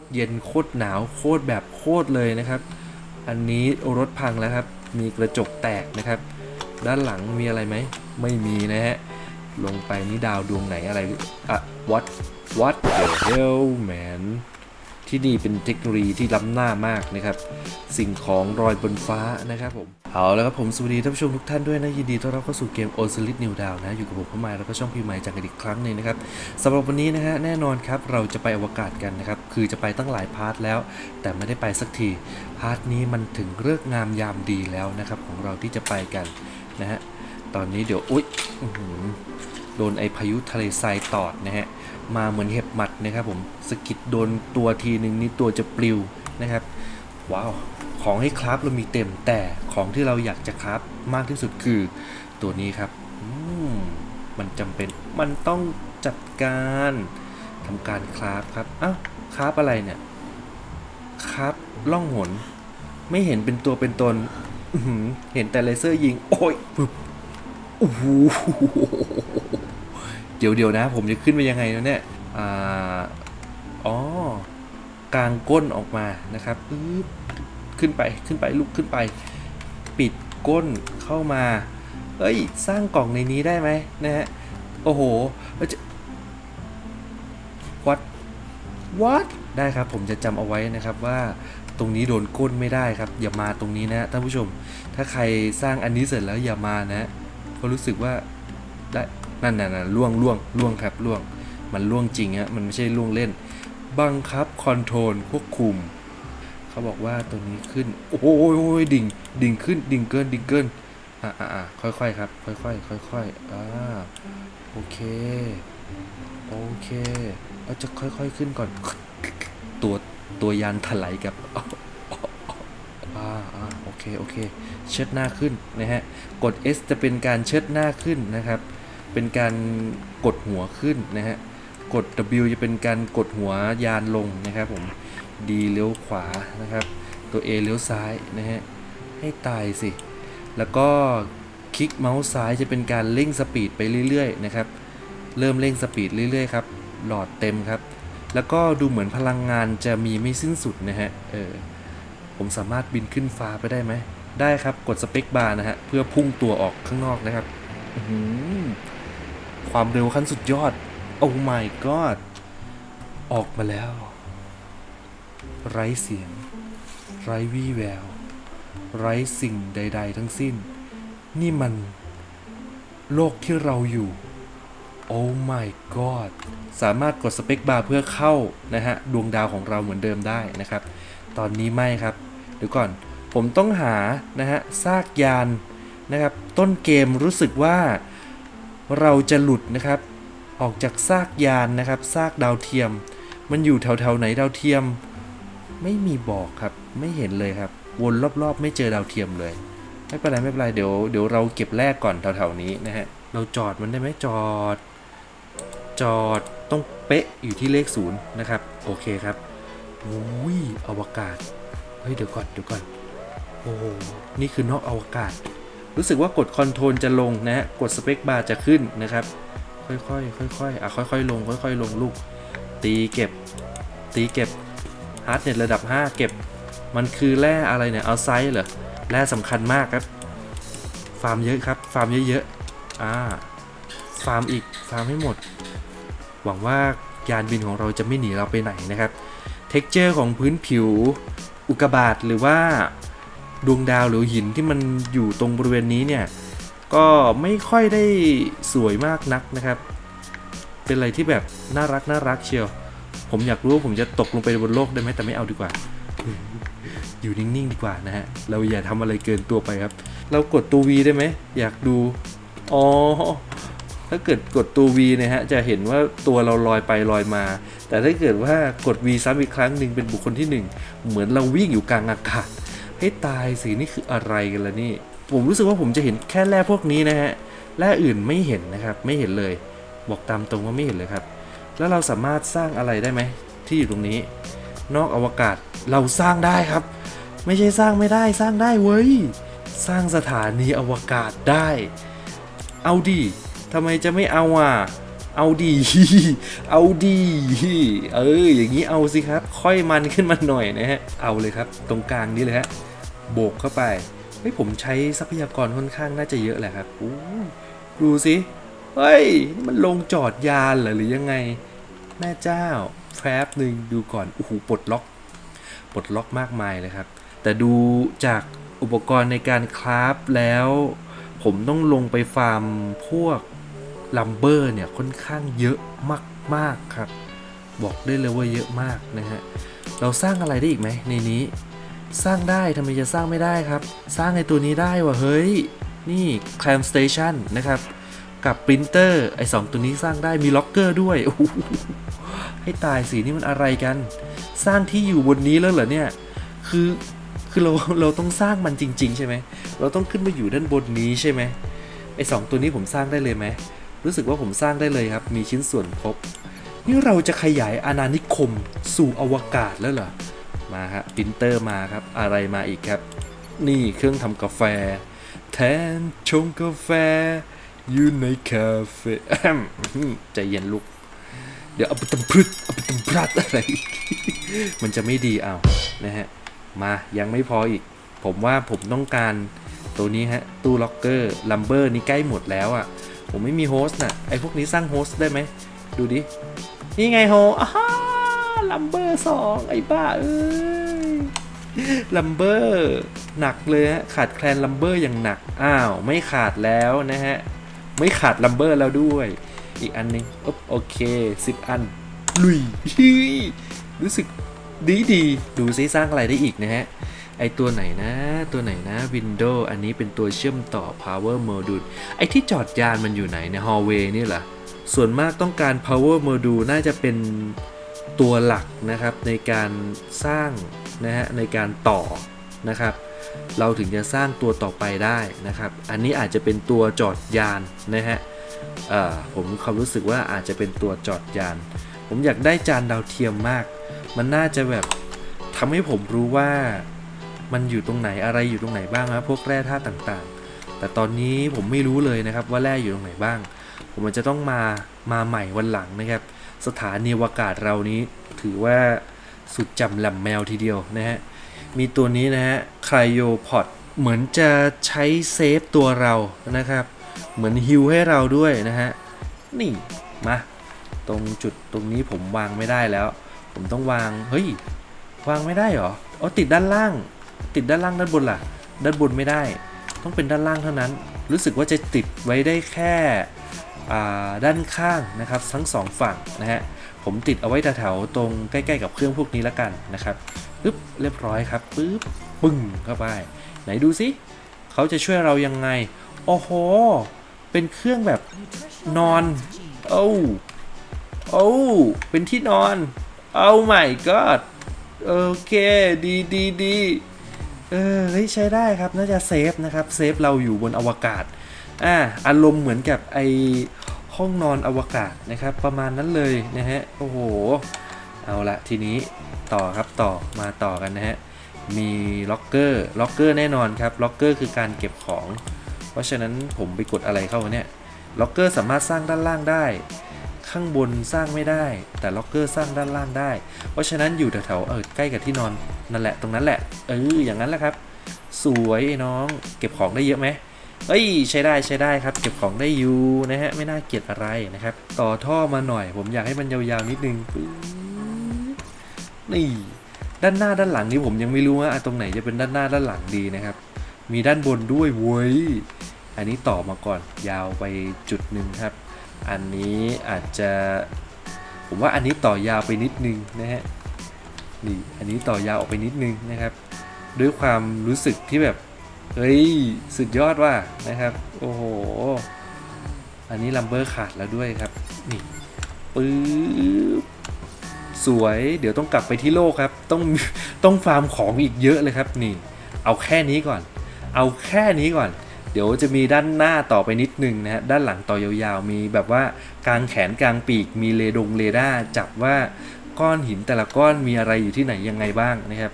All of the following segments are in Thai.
ตรเย็นโคตรหนาวโคตรแบบโคตรเลยนะครับ อันนี้รถพังแล้วครับ มีกระจกแตกนะครับ ด้านหลังมีอะไรไหม ไม่มีนะฮะ ลงไปนี่ดาวดวงไหนอะไรอะ what what the hell man ที่นี่เป็นเทคโนโลยีที่ล้ำหน้ามากนะครับ สิ่งของรอยบนฟ้านะครับผม เอาแล้วครับผมสวัสดีท่านผู้ชมทุกท่านด้วยนะยินดีต้อนรับเข้าสู่เกม o s l i t New Down นะอยู่กับผมพ่อไม้แล้วก็ช่องพีไม้จากกันอีกครั้งหนึ่งนะครับสำหรับวันนี้นะฮะแน่นอนครับเราจะไปอวกาศกันนะครับคือจะไปตั้งหลายพาร์ทแล้ว แต่ไม่ได้ไปสักทีพาร์ทนี้มันถึงเลิกงามยามดีแล้วนะครับของเราที่จะไปกันนะฮะตอนนี้เดี๋ยวอุ๊ยโดนไอพายุทะเลทรายตอดนะฮะมาเหมือนเห็บหมัดนะครับผมสกิดโดนตัวทีหนึ่งนี่ตัวจะปลิวนะครับว้าว ของให้คราฟเรามีเต็มแต่ของที่เราอยากจะคราฟมากที่สุดคือตัวนี้ครับมมันจำเป็นมันต้องจัดการทำการคราฟครับอ้าวคราฟอะไรเนี่ยคราฟล่องหน ไม่เห็นเป็นตัวเป็นตนเห็นแต่เลเซอร์ยิง โอ้ยปึ๊บโอ้โหเดี๋ยวเดี๋ยวนะ ผมจะขึ้นไปยังไงเนี่ยอ่าอ๋อกางก้นออกมานะครับปึ๊บ ขึ้นไปขึ้นไปลุกขึ้นไป ปิดก้นเข้ามาเอ้ย สร้างกล่องในนี้ได้ไหมนะฮะ โอ้โหจะ what what ได้ครับ ผมจะจำเอาไว้นะครับว่าตรงนี้โดนก้นไม่ได้ครับ อย่ามาตรงนี้นะท่านผู้ชม ถ้าใครสร้างอันนี้เสร็จแล้วอย่ามานะเพราะรู้สึกว่าได้นั่นน่ะนะล่วงล่วงล่วงครับล่วง มันล่วงจริงฮะมันไม่ใช่ล่วงเล่น บังคับคอนโทรลควบคุม เขาบอกว่าตัวนี้ขึ้น โอ้โหดิ่ง ดิ่งขึ้น ดิ่งเกิน ดิ่งเกินอ่าอ่าอ่าค่อยๆครับ ค่อยๆค่อยๆอ่า โอเค โอเคเราจะค่อยๆขึ้นก่อน ตัว ตัวยานถลายกับอ่าอ่าโอเค โอเค เชิดหน้าขึ้นนะฮะ กด S จะเป็นการเชิดหน้าขึ้นนะครับ เป็นการกดหัวขึ้นนะฮะ กด W จะเป็นการกดหัวยานลงนะครับผม D เลี้ยวขวานะครับ ตัว A เลี้ยวซ้ายนะฮะให้ตายสิ แล้วก็คลิกเมาส์ซ้ายจะเป็นการเร่งสปีดไปเรื่อยๆนะครับ เริ่มเร่งสปีดเรื่อยๆครับ หลอดเต็มครับ แล้วก็ดูเหมือนพลังงานจะมีไม่สิ้นสุดนะฮะ เออ ผมสามารถบินขึ้นฟ้าไปได้ไหม ได้ครับ กดสเปคบาร์นะฮะ เพื่อพุ่งตัวออกข้างนอกนะครับ ความเร็วขั้นสุดยอด โอ้ my god ออกมาแล้ว ไร้เสียง ไร้วี่แวว ไร้สิ่งใด ๆ ทั้งสิ้น นี่มัน โลกที่เราอยู่ โอ้ my god สามารถกดสเปคบาร์เพื่อเข้านะฮะ ดวงดาวของเราเหมือนเดิมได้นะครับ ตอนนี้ไม่ครับ เดี๋ยวก่อน ผมต้องหา นะฮะ ซากยานนะครับ ต้นเกมรู้สึกว่าเราจะหลุดนะครับ ออกจากซากยานนะครับ ซากดาวเทียม มันอยู่แถวๆไหนดาวเทียม ไม่มีบอกครับ ไม่เห็นเลยครับ วนรอบๆ ไม่เจอดาวเทียมเลย ไม่เป็นไรไม่เป็นไรเดี๋ยวเดี๋ยวเราเก็บแรกก่อนแถวๆนี้นะฮะ เราจอดมันได้ไหมจอด จอดต้องเป๊ะอยู่ที่เลขศูนย์นะครับ โอเคครับอุ้ยอวกาศ เฮ้ยเดี๋ยวก่อนเดี๋ยวก่อน โอ้โหนี่คือนอกอวกาศ รู้สึกว่ากดคอนโทรลจะลงนะฮะ กดสเปคบาร์จะขึ้นนะครับ ค่อยๆค่อยๆอะค่อยๆลง ค่อยๆลงลูก ตีเก็บ ตีเก็บ ฮาร์ดเน็ตระดับ 5 เก็บ มันคือแร่อะไรเนี่ย เอาไซส์เหรอ แร่สำคัญมากครับ ฟาร์มเยอะครับ ฟาร์มเยอะๆ อ่า ฟาร์มอีก ฟาร์มให้หมด หวังว่ายานบินของเราจะไม่หนีเราไปไหนนะครับ เท็กเจอร์ของพื้นผิว อุกกาบาตหรือว่าดวงดาวหรือหินที่มันอยู่ตรงบริเวณนี้เนี่ย ก็ไม่ค่อยได้สวยมากนักนะครับ เป็นอะไรที่แบบน่ารักน่ารักเชียว ผมอยากรู้ว่าผมจะตกลงไปบนโลกได้ไหมแต่ไม่เอาดีกว่า อยู่นิ่งๆดีกว่านะฮะ เราอย่าทำอะไรเกินตัวไปครับ เรากดตัว V ได้ไหม อยากดู อ๋อ ถ้าเกิดกดตัว V นะฮะ จะเห็นว่าตัวเราลอยไปลอยมา แต่ถ้าเกิดว่ากด V ซ้ำอีกครั้งหนึ่งเป็นบุคคลที่หนึ่งเหมือนเราวิ่งอยู่กลางอากาศ ให้ตายสินี่คืออะไรกันล่ะนี่ ผมรู้สึกว่าผมจะเห็นแค่แร่พวกนี้นะฮะ แร่อื่นไม่เห็นนะครับ ไม่เห็นเลย บอกตามตรงว่าไม่เห็นเลยครับ แล้วเราสามารถสร้างอะไรได้ไหมที่อยู่ตรงนี้ นอกอวกาศเราสร้างได้ครับ ไม่ใช่สร้างไม่ได้สร้างได้เว้ยสร้างสถานีอวกาศได้ เอาดิทำไมจะไม่เอาอะเอาดี เอาดี เออ อย่างนี้เอาสิครับ ค่อยมันขึ้นมาหน่อยนะฮะ เอาเลยครับ ตรงกลางนี้เลยฮะ โบกเข้าไป เฮ้ย ผมใช้ทรัพยากรค่อนข้างน่าจะเยอะแหละครับ ดูสิ เฮ้ย มันลงจอดยานเหรอหรือยังไง แม่เจ้าแฟบหนึ่งดูก่อนโอ้โหปลดล็อก ปลดล็อกมากมายเลยครับ แต่ดูจากอุปกรณ์ในการคราฟแล้ว ผมต้องลงไปฟาร์มพวกลัมเบอร์เนี่ยค่อนข้างเยอะมาก ๆ ครับ บอกได้เลยว่าเยอะมากนะฮะ เราสร้างอะไรได้อีกไหมในนี้ สร้างได้ทำไมจะสร้างไม่ได้ครับ สร้างในตัวนี้ได้วะเฮ้ย นี่ Clam Station นะครับ กับปรินเตอร์ไอสองตัวนี้สร้างได้มีล็อกเกอร์ด้วยให้ตายสินี่มันอะไรกัน สร้างที่อยู่บนนี้แล้วเหรอเนี่ย คือคือเราเราต้องสร้างมันจริง ๆ ใช่ไหมเราต้องขึ้นมาอยู่ด้านบนนี้ใช่ไหมไอสองตัวนี้ผมสร้างได้เลยไหมรู้สึกว่าผมสร้างได้เลยครับ มีชิ้นส่วนครบนี่เราจะขยายอาณานิคมสู่อวกาศแล้วเหรอมาครับปรินเตอร์มาครับอะไรมาอีกครับ นี่เครื่องทำกาแฟ แทนชงกาแฟ อยู่ในคาเฟ่แอมใจเย็นลูก เดี๋ยวเอาไปตำพรึดเอาไปตำพรัดอะไร มันจะไม่ดีเอานะฮะ มายังไม่พออีก ผมว่าผมต้องการตัวนี้ฮะ ตู้ล็อกเกอร์ลัมเบอร์นี่ใกล้หมดแล้วอะ่ะ ผมไม่มีโฮสต์น่ะ ไอพวกนี้สร้างโฮสต์ได้ไหม ดูดิ นี่ไงโฮอ้าลัมเบอร์สองไอ้บ้าเอ้ยลัมเบอร์หนักเลยฮะ ขาดแคลนลัมเบอร์อย่างหนัก อ้าว ไม่ขาดแล้วนะฮะ ไม่ขาดลัมเบอร์แล้วด้วย อีกอันหนึงอ๊บโอเคสิบอัน ลุยฮิรู้สึกดีดีดูซิสร้างอะไรได้อีกนะฮะ ไอตัวไหนนะ ตัวไหนนะ Windows อันนี้เป็นตัวเชื่อมต่อ Power Module ไอที่จอดยานมันอยู่ไหนใน Hallway นี่เหรอ ส่วนมากต้องการ Power Module น่าจะเป็นตัวหลักนะครับในการสร้างนะฮะในการต่อนะครับ เราถึงจะสร้างตัวต่อไปได้นะครับ อันนี้อาจจะเป็นตัวจอดยานนะฮะผมความรู้สึกว่าอาจจะเป็นตัวจอดยาน ผมอยากได้จานดาวเทียมมาก มันน่าจะแบบทำให้ผมรู้ว่ามันอยู่ตรงไหนอะไรอยู่ตรงไหนบ้างนะพวกแร่ธาตุต่างๆ แต่ตอนนี้ผมไม่รู้เลยนะครับว่าแร่อยู่ตรงไหนบ้าง ผมอาจจะต้องมามาใหม่วันหลังนะครับ สถานีอวกาศเรานี้ถือว่าสุดจำลำแมวทีเดียวนะฮะ มีตัวนี้นะฮะไครโอพอดเหมือนจะใช้เซฟตัวเรานะครับ เหมือนฮิวให้เราด้วยนะฮะ นี่ มา ตรงจุดตรงนี้ผมวางไม่ได้แล้ว ผมต้องวาง เฮ้ย วางไม่ได้เหรอ อ๋อ ติดด้านล่าง ติดด้านล่างด้านบนล่ะ ด้านบนไม่ได้ ต้องเป็นด้านล่างเท่านั้น รู้สึกว่าจะติดไว้ได้แค่ด้านข้างนะครับ ทั้งสองฝั่งนะฮะ ผมติดเอาไว้แถวๆตรงใกล้ ๆ กับเครื่องพวกนี้แล้วกันนะครับ ปึ๊บเรียบร้อยครับปึ๊บปึ้งเข้าไป ไหนดูสิเขาจะช่วยเรายังไง โอ้โห เป็นเครื่องแบบนอน โอ้วโอ้เป็นที่นอนโอ้ my god โอเค ดีดีดีเออเฮ้ยใช้ได้ครับ น่าจะเซฟนะครับ เซฟเราอยู่บนอวกาศ อ่า อารมณ์เหมือนกับไอห้องนอนอวกาศนะครับ ประมาณนั้นเลยนะฮะ โอ้โห เอาละทีนี้ ต่อครับต่อมาต่อกันนะฮะ มีล็อกเกอร์ล็อกเกอร์แน่นอนครับล็อกเกอร์คือการเก็บของ เพราะฉะนั้นผมไปกดอะไรเข้าเนี่ยล็อกเกอร์สามารถสร้างด้านล่างได้ ข้างบนสร้างไม่ได้ แต่ล็อกเกอร์สร้างด้านล่างได้ เพราะฉะนั้นอยู่แถวๆเออใกล้กับที่นอนนั่นแหละตรงนั้นแหละ เอออย่างนั้นแหละครับ สวยน้องเก็บของได้เยอะไหมเอ้ยใช้ได้ใช้ได้ครับ เก็บของได้อยู่นะฮะไม่น่าเกลียดอะไรนะครับ ต่อท่อมาหน่อย ผมอยากให้มันยาวๆนิดนึง นี่ด้านหน้าด้านหลังนี่ผมยังไม่รู้ว่าอะตรงไหนจะเป็นด้านหน้าด้านหลังดีนะครับ มีด้านบนด้วยเว้ยอันนี้ต่อมาก่อนยาวไปจุดหนึ่งครับ อันนี้อาจจะผมว่าอันนี้ต่อยาวไปนิดนึงนะฮะนี่อันนี้ต่อยาวออกไปนิดนึงนะครับ ด้วยความรู้สึกที่แบบเฮ้ยสุดยอดว่ะนะครับ โอ้โห อันนี้ลัมเบอร์ขาดแล้วด้วยครับ นี่ปึ๊บ สวย เดี๋ยวต้องกลับไปที่โลกครับ ต้องต้องฟาร์มของอีกเยอะเลยครับนี่ เอาแค่นี้ก่อน เอาแค่นี้ก่อน เดี๋ยวจะมีด้านหน้าต่อไปนิดนึงนะฮะด้านหลังต่อยาวๆ มีแบบว่ากลางแขนกลางปีกมีเรดงเรดาร์จับว่าก้อนหินแต่ละก้อนมีอะไรอยู่ที่ไหนยังไงบ้างนะครับ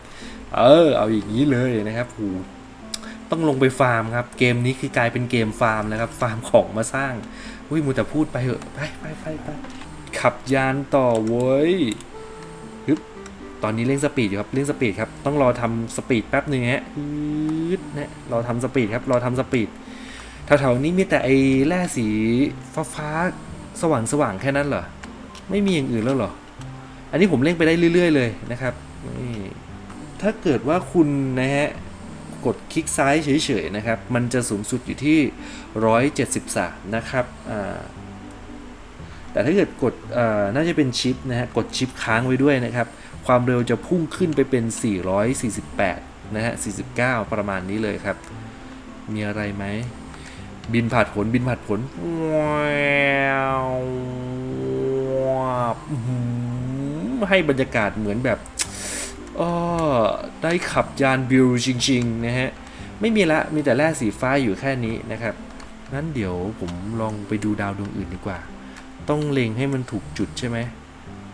เออ เอาอย่างนี้เลยนะครับหูต้องลงไปฟาร์มครับ เกมนี้คือกลายเป็นเกมฟาร์มแล้วครับ ฟาร์มของมาสร้าง อุ้ยมูแต่พูดไปเหอะ ไปไปไปไปขับยานต่อเว้ย ฮึบตอนนี้เร่งสปีดอยู่ครับเร่งสปีดครับต้องรอทำสปีดแป๊บหนึ่งฮะฮึดนะรอทำสปีดครับรอทำสปีดแถวๆนี้มีแต่ไอ้แร่สีฟ้าฟ้าสว่างสว่างๆแค่นั้นเหรอไม่มีอย่างอื่นแล้วเหรอ อันนี้ผมเร่งไปได้เรื่อย ๆ เลยนะครับนี่ถ้าเกิดว่าคุณนะฮะกดคลิกซ้ายเฉยๆนะครับ มันจะสูงสุดอยู่ที่ 173 นะครับ อ่า แต่ถ้าเกิดกดน่าจะเป็นชิปนะฮะ กดชิปค้างไว้ด้วยนะครับ ความเร็วจะพุ่งขึ้นไปเป็น 448 นะฮะ 49 ประมาณนี้เลยครับ มีอะไรไหม บินผ่านผลบินผ่านผลว้าวอื้อหือให้บรรยากาศเหมือนแบบออได้ขับยานบิลจริงๆนะฮะ ไม่มีละ มีแต่แร่สีฟ้าอยู่แค่นี้นะครับ งั้นเดี๋ยวผมลองไปดูดาวดวงอื่นดีกว่า ต้องเล็งให้มันถูกจุดใช่ไหม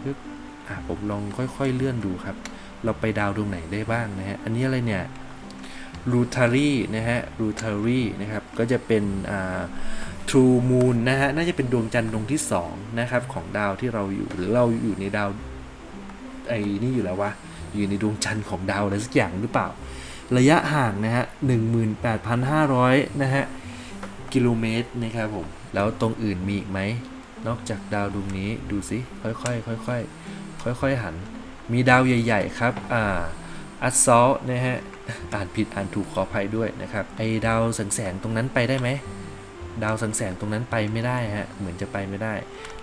ปึ๊บอะผมลองค่อยๆเลื่อนดูครับ เราไปดาวดวงไหนได้บ้างนะฮะ อันนี้อะไรเนี่ยรูทารีนะฮะรูทารีนะครับ ก็จะเป็นอ่า True Moon นะฮะ น่าจะเป็นดวงจันทร์ดวงที่2นะครับของดาวที่เราอยู่หรือเราอยู่ในดาวไอ้นี่อยู่แล้ววะอยู่ในดวงจันทร์ของดาวอะไรสักอย่างหรือเปล่า ระยะห่างนะฮะ18,500 นะฮะ กิโลเมตรนะครับผม แล้วตรงอื่นมีอีกไหม นอกจากดาวดวงนี้ดูสิค่อยๆค่อยๆค่อยๆหัน มีดาวใหญ่ ๆ ครับ อ่าอัสซอลนะฮะอ่านผิดอ่านถูกขออภัยด้วยนะครับไอดาวแสงๆตรงนั้นไปได้ไหมดาวแสงๆตรงนั้นไปไม่ได้ฮะเหมือนจะไปไม่ได้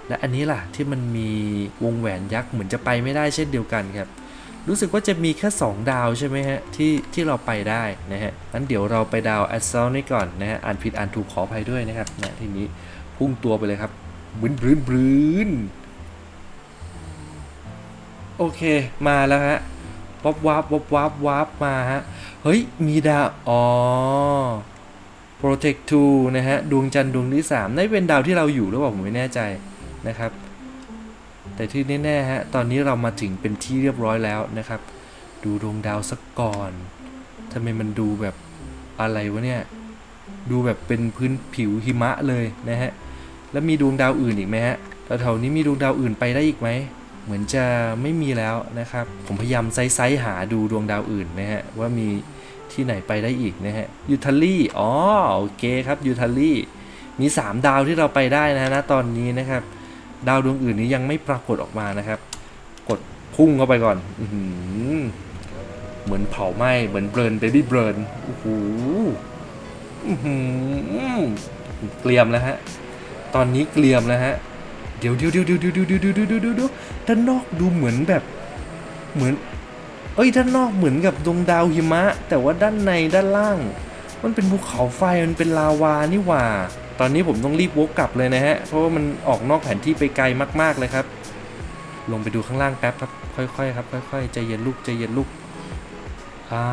และอันนี้ล่ะที่มันมีวงแหวนยักษ์เหมือนจะไปไม่ได้เช่นเดียวกันครับรู้สึกว่าจะมีแค่ 2 ดาวใช่ไหมฮะที่ที่เราไปได้นะฮะงั้นเดี๋ยวเราไปดาวแอสเซลนี่ก่อนนะฮะอ่านผิดอ่านถูกขออภัยด้วยนะครับนะทีนี้พุ่งตัวไปเลยครับ บืนบืนบืนโอเคมาแล้วฮะวับวับวับวับวับมาฮะ เฮ้ย มีดาว อ๋อ Protect 2 นะฮะ ดวงจันทร์ดวงที่3นั่นเป็นดาวที่เราอยู่หรือเปล่า ผมไม่แน่ใจนะครับ แต่ที่แน่ๆฮะ ตอนนี้เรามาถึงเป็นที่เรียบร้อยแล้วนะครับ ดูดวงดาวสักก่อนทำไมมันดูแบบอะไรวะเนี่ย ดูแบบเป็นพื้นผิวหิมะเลยนะฮะ แล้วมีดวงดาวอื่นอีกไหมฮะแถวๆนี้มีดวงดาวอื่นไปได้อีกไหมเหมือนจะไม่มีแล้วนะครับ ผมพยายามไซส์หาดูดวงดาวอื่นนะฮะว่ามีที่ไหนไปได้อีกนะฮะยูทาลี่อ๋อโอเคครับยูทาลี่มี 3 ดาวที่เราไปได้นะฮะณตอนนี้นะครับ ดาวดวงอื่นนี้ยังไม่ปรากฏออกมานะครับ กดพุ่งเข้าไปก่อนอืเหมือนเผาไหม้เหมือนเบิร์นเบบี้เบิร์นโอ้โหอื้อหือเกลียมแล้วฮะ ตอนนี้เกลียมแล้วฮะเดี๋ยวเดี๋ยวเดี๋ยวเดี๋ยวเดี๋ยวเดี๋ยวเดี๋ยวเดี๋ยวเดี๋ยวเดี๋ยวด้านนอกดูเหมือนแบบเหมือน เอ้ยด้านนอกเหมือนกับดวงดาวหิมะ แต่ว่าด้านในด้านล่าง มันเป็นภูเขาไฟมันเป็นลาวานี่หว่า ตอนนี้ผมต้องรีบวกกลับเลยนะฮะ เพราะว่ามันออกนอกแผนที่ไปไกลมาก ๆเลยครับ ลงไปดูข้างล่างแป๊บครับ ค่อยๆครับ ค่อยๆใจเย็นลูกใจเย็นลูกอ่า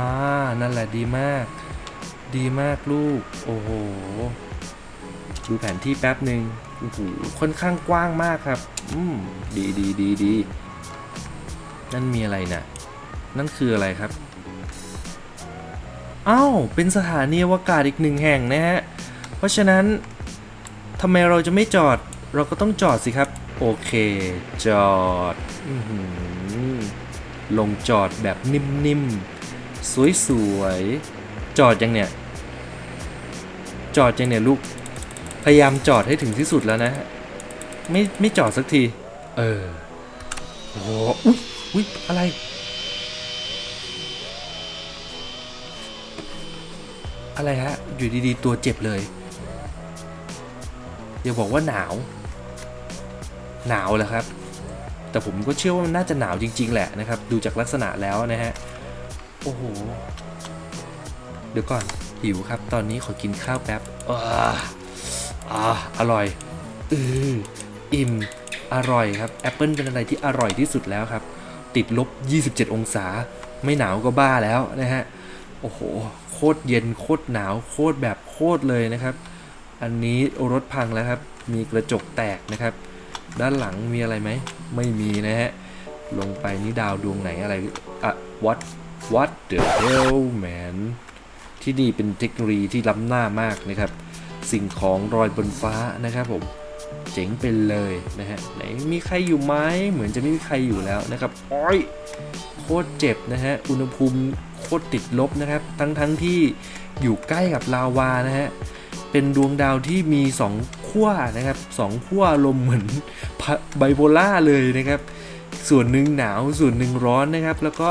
นั่นแหละดีมาก ดีมากลูก โอ้โห ดูแผนที่แป๊บหนึ่งโอ้โหค่อนข้างกว้างมากครับ อืม ดีดีดีดีนั่นมีอะไรน่ะ นั่นคืออะไรครับอ้าว เป็นสถานีอวกาศอีกหนึ่งแห่งนะฮะ เพราะฉะนั้นทำไมเราจะไม่จอด เราก็ต้องจอดสิครับ โอเค จอดอลงจอดแบบนิ่มๆ สวยๆ จอดยังเนี่ย จอดยังเนี่ยลูก พยายามจอดให้ถึงที่สุดแล้วนะ ไม่ไม่จอดสักที เออโอ้โหอุ๊ยอุ๊ยอะไร อะไรฮะ อยู่ดีๆ ตัวเจ็บเลย อย่าบอกว่าหนาว หนาวเหรอครับ แต่ผมก็เชื่อว่ามันน่าจะหนาวจริง ๆ แหละนะครับ ดูจากลักษณะแล้วนะฮะ โอ้โห เดี๋ยวก่อน หิวครับ ตอนนี้ขอกินข้าวแป๊บอ่า อ่าอร่อย อืออิ่ม อร่อยครับแอปเปิลเป็นอะไรที่อร่อยที่สุดแล้วครับ ติดลบ 27 องศา ไม่หนาวก็บ้าแล้วนะฮะ โอ้โห โคตรเย็น โคตรหนาว โคตรแบบโคตรเลยนะครับ อันนี้รถพังแล้วครับ มีกระจกแตกนะครับ ด้านหลังมีอะไรไหม ไม่มีนะฮะ ลงไปนี่ดาวดวงไหนอะไร อะ what what the hell man ที่นี่เป็นเทคโนโลยีที่ล้ำหน้ามากนะครับ สิ่งของรอยบนฟ้านะครับผมเจ๋งเป็นเลยนะฮะไหนมีใครอยู่ไหมเหมือนจะไม่มีใครอยู่แล้วนะครับโอ้ยโคตรเจ็บนะฮะอุณหภูมิโคตรติดลบนะครับ ทั้งทั้งที่อยู่ใกล้กับลาวานะฮะเป็นดวงดาวที่มีสองขั้วนะครับสองขั้วลมเหมือนไบโพล่าเลยนะครับ ส่วนหนึ่งหนาวส่วนหนึ่งร้อนนะครับ แล้วก็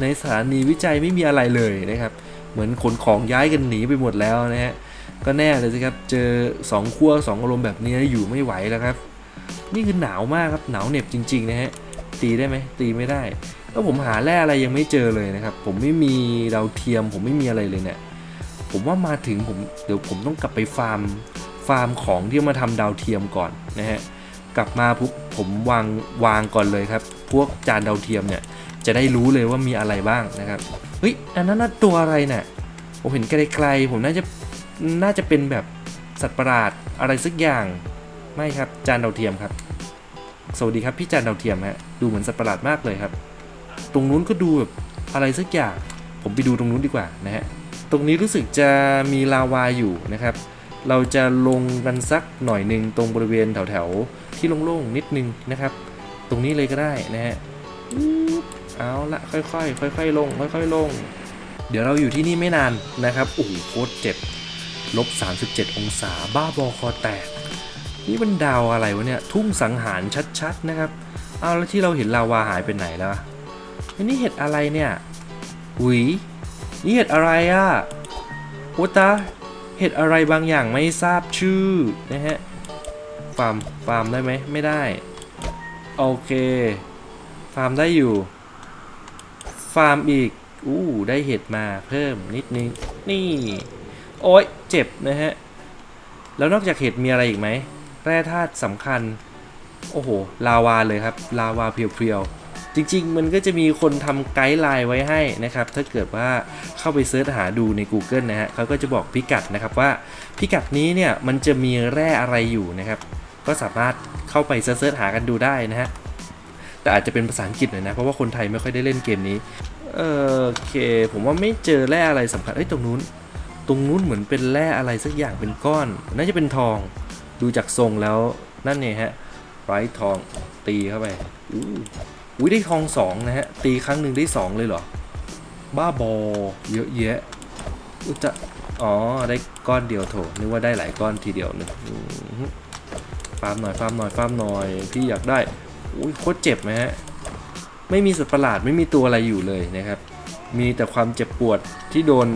ในสถานีวิจัยไม่มีอะไรเลยนะครับ เหมือนขนของย้ายกันหนีไปหมดแล้วนะฮะ ก็แน่เลยสิครับ เจอสองขั้วสองอารมณ์แบบนี้อยู่ไม่ไหวแล้วครับ นี่คือหนาวมากครับ หนาวเหน็บจริง ๆ นะฮะ ตีได้ไหม ตีไม่ได้ แล้วผมหาแร่อะไรยังไม่เจอเลยนะครับ ผมไม่มีดาวเทียม ผมไม่มีอะไรเลยเนี่ย ผมว่ามาถึงผม เดี๋ยวผมต้องกลับไปฟาร์ม ฟาร์มของที่มาทำดาวเทียมก่อนนะฮะ กลับมาปุ๊บผมวาง วางก่อนเลยครับ พวกจานดาวเทียมเนี่ย จะได้รู้เลยว่ามีอะไรบ้างนะครับ เฮ้ย อันนั้นตัวอะไรน่ะผมเห็นไกลๆ ผมน่าจะ น่าจะเป็นแบบสัตว์ประหลาดอะไรสักอย่างไม่ครับจานดาวเทียมครับ สวัสดีครับพี่จานดาวเทียมฮะดูเหมือนสัตว์ประหลาดมากเลยครับ ตรงนู้นก็ดูแบบอะไรสักอย่าง ผมไปดูตรงนู้นดีกว่านะฮะตรงนี้รู้สึกจะมีลาวาอยู่นะครับ เราจะลงกันสักหน่อยหนึ่งตรงบริเวณแถวๆที่โล่งๆนิดนึงนะครับ ตรงนี้เลยก็ได้นะฮะอืมเอาละค่อยๆค่อยๆลง ค่อยๆลง เดี๋ยวเราอยู่ที่นี่ไม่นานนะครับโอ้โหโคตรเจ็บ ลบ 37 องศา บ้าบอคอแตก นี่มันดาวอะไรวะเนี่ย ทุ่งสังหารชัดๆนะครับ เอาแล้วที่เราเห็นลาวาหายไปไหนแล้วอะอันนี้เห็ดอะไรเนี่ยหุยนี่เห็ดอะไรอะโอตาเห็ดอะไรบางอย่างไม่ทราบชื่อนะฮะฟาร์มฟาร์มได้ไหมไม่ได้ โอเคฟาร์มได้อยู่ ฟาร์มอีก อู้ ได้เห็ดมาเพิ่มนิดนึง นี่ โอ้ยเจ็บนะฮะ แล้วนอกจากเห็ดมีอะไรอีกไหม แร่ธาตุสำคัญ โอ้โห ลาวาเลยครับ ลาวาเพียวๆ จริงๆ มันก็จะมีคนทำไกด์ไลน์ไว้ให้นะครับ ถ้าเกิดว่าเข้าไปเสิร์ชหาดูใน Google นะฮะเขาก็จะบอกพิกัดนะครับว่าพิกัดนี้เนี่ยมันจะมีแร่อะไรอยู่นะครับ ก็สามารถเข้าไปเสิร์ชหากันดูได้นะฮะ แต่อาจจะเป็นภาษาอังกฤษหน่อยนะ เพราะว่าคนไทยไม่ค่อยได้เล่นเกมนี้เออโอเค ผมว่าไม่เจอแร่อะไรสำคัญ เอ้ย ตรงนู้น ตรงนู้นเหมือนเป็นแร่อะไรสักอย่างเป็นก้อน น่าจะเป็นทอง ดูจากทรงแล้วนั่นเนี่ยฮะไร้ทองตีเข้าไปอู้อุ้ยได้ทองสองนะฮะ ตีครั้งหนึ่งได้สองเลยเหรอ บ้าบอ เยอะแยะอุจะอ๋อ ได้ก้อนเดียวโถนึกว่าได้หลายก้อนทีเดียวนึงอื้อหือฟาร์มหน่อยฟาร์มหน่อยฟาร์มหน่อย พี่อยากได้ อุ้ยโคตรเจ็บไหมฮะ ไม่มีสัตว์ประหลาดไม่มีตัวอะไรอยู่เลยนะครับ มีแต่ความเจ็บปวดที่โดน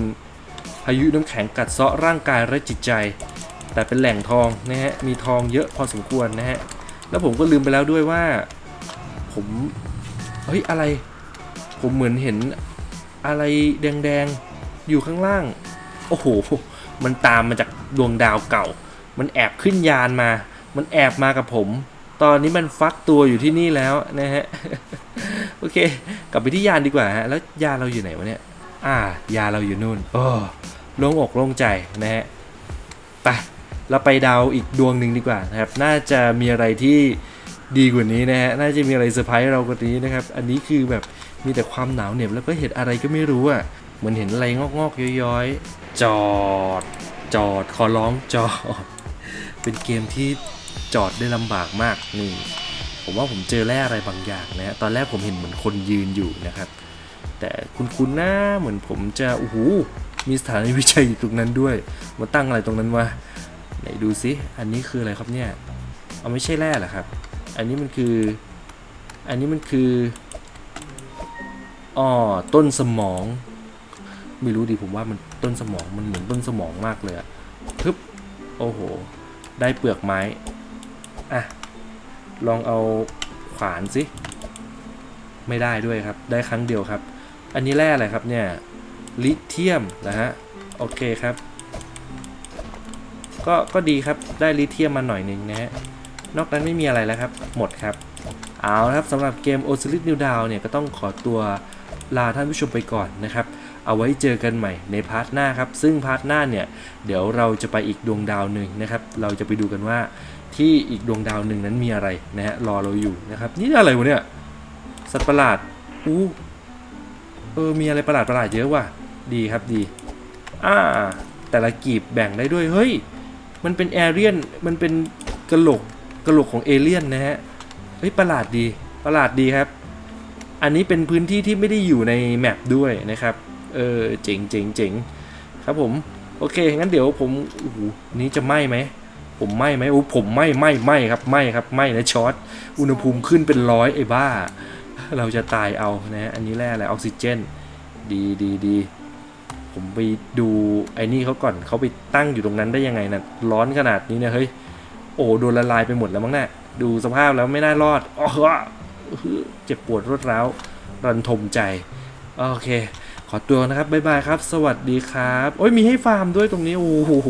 พายุน้ำแข็งกัดเซาะร่างกายและจิตใจ แต่เป็นแหล่งทองนะฮะมีทองเยอะพอสมควรนะฮะแล้วผมก็ลืมไปแล้วด้วยว่า ผมเฮ้ยอะไร ผมเหมือนเห็นอะไรแดงๆอยู่ข้างล่าง โอ้โห มันตามมาจากดวงดาวเก่า มันแอบขึ้นยานมา มันแอบมากับผม ตอนนี้มันฟักตัวอยู่ที่นี่แล้วนะฮะ โอเค กลับไปที่ยานดีกว่าฮะ แล้วยานเราอยู่ไหนวะเนี่ย อ่ายานเราอยู่นู่นโอ้โล่งอกโล่งใจนะฮะไปเราไปดาวอีกดวงหนึ่งดีกว่านะครับ น่าจะมีอะไรที่ดีกว่านี้นะฮะ น่าจะมีอะไรเซอร์ไพรส์เรากว่านี้นะครับ อันนี้คือแบบมีแต่ความหนาวเหน็บแล้วก็เห็นอะไรก็ไม่รู้อะ เหมือนเห็นอะไรงอกๆย้อยๆ จอด จอด ขอร้องจอด เป็นเกมที่จอดได้ลำบากมากนี่ ผมว่าผมเจอแร่อะไรบางอย่างนะฮะ ตอนแรกผมเห็นเหมือนคนยืนอยู่นะครับ แต่คุณๆนะเหมือนผมจะโอ้โหมีสถานีวิจัยอยู่ตรงนั้นด้วย มาตั้งอะไรตรงนั้นวะไหนดูซิอันนี้คืออะไรครับเนี่ยเอาไม่ใช่แร่เหรอครับ อันนี้มันคือ อันนี้มันคืออ๋อต้นสมอง ไม่รู้ดิผมว่ามันต้นสมองมันเหมือนต้นสมองมากเลยอะทึบโอ้โห ได้เปลือกไม้อะลองเอาขวานสิ ไม่ได้ด้วยครับ ได้ครั้งเดียวครับ อันนี้แร่อะไรครับเนี่ยลิเทียมนะฮะโอเคครับ ก็ก็ดีครับได้ลิเทียมมาหน่อยหนึ่งนะฮะนอกนั้นไม่มีอะไรแล้วครับ หมดครับ เอาละครับสำหรับเกม o s i r i s New Dawn เนี่ยก็ต้องขอตัวลาท่านผู้ชมไปก่อนนะครับ เอาไว้เจอกันใหม่ในพาร์ทหน้าครับ ซึ่งพาร์ทหน้าเนี่ยเดี๋ยวเราจะไปอีกดวงดาวหนึ่งนะครับ เราจะไปดูกันว่าที่อีกดวงดาวหนึ่งนั้นมีอะไรนะฮะรอเราอยู่นะครับ นี่อะไรวะเนี่ยสัตว์ประหลาดอู้ เออ มีอะไรประหลาดประหลาดเยอะว่ะ ดีครับดี อ่า แต่ละกีบแบ่งได้ด้วย เฮ้ย มันเป็นแอเรียน มันเป็นกระโหลก กระโหลกของเอเลี่ยนนะฮะ เฮ้ย ประหลาดดี ประหลาดดีครับ อันนี้เป็นพื้นที่ที่ไม่ได้อยู่ในแมปด้วยนะครับ เออ เจ๋งเจ๋งเจ๋งครับผม โอเค งั้นเดี๋ยวผมโอ้โหนี้จะไหม้ไหม ผมไหม้ไหมโอ้ผมไหม้ไหม้ไหม้ครับ ไหม้ครับ ไหม้นะช็อต อุณหภูมิขึ้นเป็นร้อยไอ้บ้า เราจะตายเอานะฮะอันนี้แร่อะไรออกซิเจน ดีดีดีผมไปดูไอ้นี่เขาก่อนเขาไปตั้งอยู่ตรงนั้นได้ยังไงนะร้อนขนาดนี้เนี่ยเฮ้ยโอ้โดนละลายไปหมดแล้วมั้งเนี่ยดูสภาพแล้วไม่น่ารอดอ๋อเจ็บปวดรวดร้าวรันทมใจโอเค ขอตัวนะครับ บ๊ายบายครับ สวัสดีครับ โอ้ยมีให้ฟาร์มด้วยตรงนี้ โอ้โห